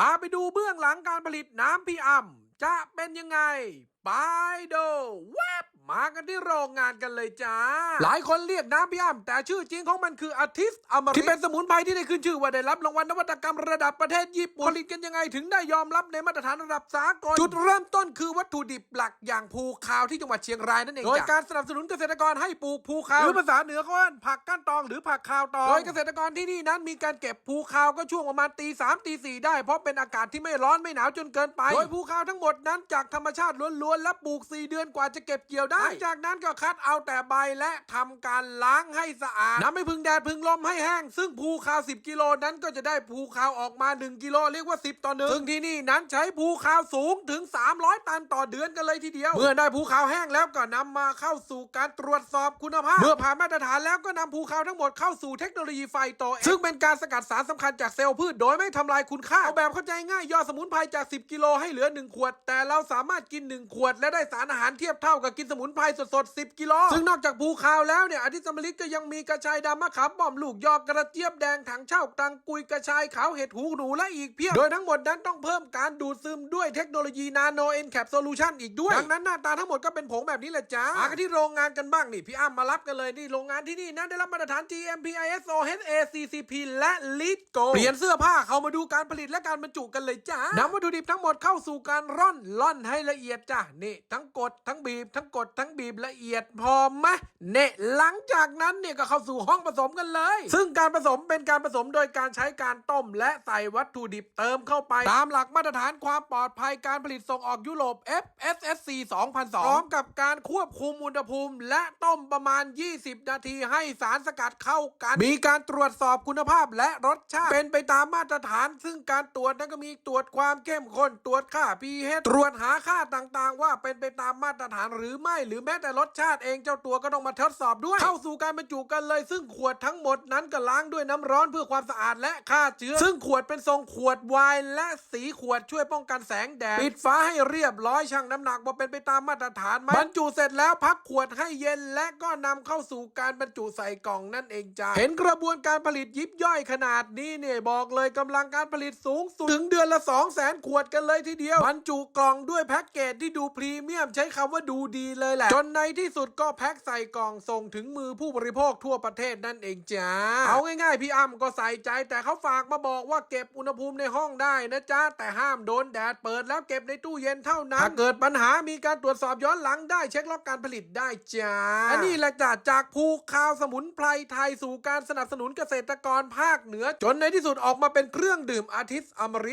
พาไปดูเบื้องหลังการผลิตน้ำพี่อ่ำจะเป็นยังไง ไปดูว้า มากันที่โรงงานกันเลยจ้า หลายคนเรียกน้ำพี่อ่ำแต่ชื่อจริงของมันคืออาทิสอมฤตที่เป็นสมุนไพรที่ได้ขึ้นชื่อว่าได้รับรางวัลนวัตกรรมระดับประเทศญี่ปุ่นผลิตกันยังไงถึงได้ยอมรับในมาตรฐานระดับสากลจุดเริ่มต้นคือวัตถุดิบหลักอย่างภูคาวที่จังหวัดเชียงรายนั่นเองโดยการสนับสนุนเกษตรกรให้ปลูกภูคาวหรือภาษาเหนือเขาว่าผักก้านตองหรือผักคาวตองโดยเกษตรกรที่นี่นั้นมีการเก็บภูคาวก็ช่วงประมาณตีสามตีสี่ได้เพราะเป็นอากาศที่ไม่ร้อนไม่หนาวจนเกินไป โดยภูคาวทั้งหมดนั้นจากธรรมชาติล้วนๆและปลูก 4 เดือนกว่าจะเก็บเกี่ยวได้หลังจากนั้นก็คัดเอาแต่ใบและทำการล้างให้สะอาดน้ำไม่พึ่งแดดพึ่งลมให้แห้ง ซึ่งภูคาว10 กิโลนั้นก็จะได้ภูคาวออกมา 1 กิโลเรียกว่า 10 ต่อหนึ่งซึ่งที่นี่นั้นใช้ภูคาวสูงถึง 300 ตันต่อเดือนกันเลยทีเดียว เมื่อได้ภูคาวแห้งแล้วก็นำมาเข้าสู่การตรวจสอบคุณภาพ เมื่อผ่านมาตรฐานแล้วก็นำภูคาวทั้งหมดเข้าสู่เทคโนโลยีไฟโตเอ็กซ์ซึ่งเป็นการสกัดสารสำคัญจากเซลล์พืชโดยไม่ทำลายคุณค่าเอาแบบเข้าใจง่ายย่อสมุนไพรจาก 10 กิโลให้เหลือ 1 ขวด แต่เราสามารถกิน 1 ขวด และได้สารอาหารเทียบเท่ากับกินสมุนไพรสดๆ 10 กิโล ซึ่งนอกจากภูคาวแล้วเนี่ยอาทิตย์สมฤทธิ์ก็ยังมีกระชายดำมะขามป้อมลูกยอกกระเจี๊ยบแดงถังเช่าตังกุยกระชายขาวเห็ดหูหนูและอีกเพียบ โดยทั้งหมดนั้นต้องเพิ่มการดูดซึมด้วยเทคโนโลยีนาโนเอ็นแคปโซลูชันอีกด้วย ดังนั้นหน้าตาทั้งหมดก็เป็นผงแบบนี้แหละจ้ามากันที่โรงงานกันบ้างนี่พี่อ้ำมารับกันเลยนี่โรงงานที่นี่นะได้รับมาตรฐาน GMP ISO HACCP และ LEED Go เปลี่ยนเสื้อผ้าเข้ามาดูการผลิตและการบรรจุกันเลยจ้านำวัตถุดิบทั้งหมดเข้าสู่การร่อนล่อนให้ละเอียดจ้ะนี่ทั้งกดทั้งบีบทั้งกดทั้งบีบละเอียดพอไหมเนะหลังจากนั้นเนี่ยก็เข้าสู่ห้องผสมกันเลย ซึ่งการผสมเป็นการผสมโดยการใช้การต้ม และใส่วัตถุดิบเติมเข้าไป ตามหลักมาตรฐานความปลอดภัยการผลิตส่งออกยุโรป FSSC 2002พร้อมกับการควบคุมอุณหภูมิ และต้มประมาณ 20 นาทีให้สารสกัดเข้ากัน มีการตรวจสอบคุณภาพและรสชาติเป็นไปตามมาตรฐาน ซึ่งการตรวจนั้นก็มีตรวจความเข้มข้นตรวจค่า pH ตรวจหาค่าต่างๆ ว่าเป็นไปตามมาตรฐานหรือไม่หรือแม้แต่รสชาติเองเจ้าตัวก็ต้องมาทดสอบด้วย เข้าสู่การบรรจุกันเลยซึ่งขวดทั้งหมดนั้นก็ล้างด้วยน้ำร้อนเพื่อความสะอาดและฆ่าเชื้อ ซึ่งขวดเป็นทรงขวดไวน์และสีขวดช่วยป้องกันแสงแดดปิดฝาให้เรียบร้อยชั่งน้ำหนักว่าเป็นไปตามมาตรฐานไหมบรรจุเสร็จแล้วพักขวดให้เย็นและก็นำเข้าสู่การบรรจุใส่กล่องนั่นเองจ้าเห็นกระบวนการผลิตยิบย่อยขนาดนี้เนี่ยบอกเลยกำลังการผลิตสูงสุดถึงเดือนละ2 0 0แสนขวดกันเลยทีเดียวบรรจุกล่องด้วยแพ็กเกจที่ดูพรีเมียมใช้คำว่าดูดีเลยแหละ จนในที่สุดก็แพ็คใส่กล่องส่งถึงมือผู้บริโภคทั่วประเทศนั่นเองจ้าเอาง่ายๆพี่อ้ำก็ใส่ใจ แต่เขาฝากมาบอกว่าเก็บอุณหภูมิในห้องได้นะจ๊ะแต่ห้ามโดนแดดเปิดแล้วเก็บในตู้เย็นเท่านั้นถ้าเกิดปัญหามีการตรวจสอบย้อนหลังได้เช็คล็อกการผลิตได้จ้าอันนี้แหละจ้ะจากภูข่าวสมุนไพรไทยสู่การสนับสนุนเกษตรกรภาคเหนือ จนในที่สุดออกมาเป็นเครื่องดื่มอาทิตย์อมฤต